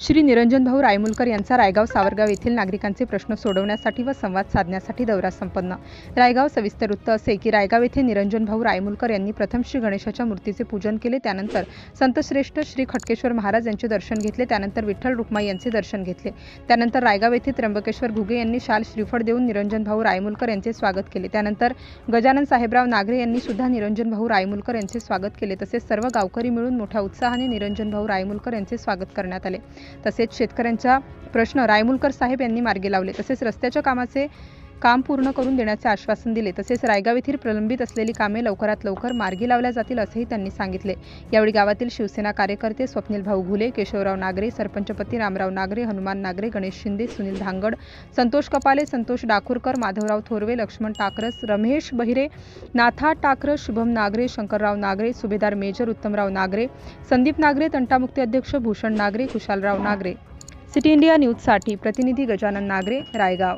श्री निरंजन भाऊ रायमुलकर यांचा रायगाव सावरगाव येथील नागरिकांचे प्रश्न सोडवण्यासाठी व संवाद साधण्यासाठी दौरा संपन्न. रायगाव सविस्तर वृत्त असे की रायगाव येथे निरंजन भाऊ रायमुलकर यांनी प्रथम श्री गणेशाच्या मूर्तीचे पूजन केले त्यानंतर संतश्रेष्ठ श्री खटकेश्वर महाराज यांचे दर्शन घेतले त्यानंतर विठ्ठल रुक्माई यांचे दर्शन घेतले. त्यानंतर रायगाव येथे त्र्यंबकेश्वर घुगे यांनी शाल श्रीफळ देऊन निरंजन भाऊ रायमुलकर यांचे स्वागत केले. त्यानंतर गजानन साहेबराव नागरे यांनी सुद्धा निरंजन भाऊ रायमुलकर यांचे स्वागत केले. तसेच सर्व गावकरी मिळून मोठ्या उत्साहाने निरंजन भाऊ रायमुलकर यांचे स्वागत करण्यात आले. तसेच शेतकऱ्यांचा प्रश्न रायमुलकर साहेब यांनी मार्गी लावले. तसेच रस्त्याच्या कामाचे काम पूर्ण करून देण्याचे आश्वासन दिले. तसेच रायगाव येथील प्रलंबित असलेली कामे लवकरात लवकर मार्गी लावल्या जातील असेही त्यांनी सांगितले. यावेळी गावातील शिवसेना कार्यकर्ते स्वप्नील भाऊ घुले केशवराव नागरे सरपंचपती रामराव नागरे हनुमान नागरे गणेश शिंदे सुनील धांगड संतोष कपाले संतोष डाकुरकर माधवराव थोरवे लक्ष्मण टाकरस रमेश बहिरे नाथा टाकरस शुभम नागरे शंकरराव नागरे सुभेदार मेजर उत्तमराव नागरे संदीप नागरे तंटामुक्ती अध्यक्ष भूषण नागरे कुशालराव नागरे. सिटी इंडिया न्यूजसाठी प्रतिनिधी गजानन नागरे रायगाव.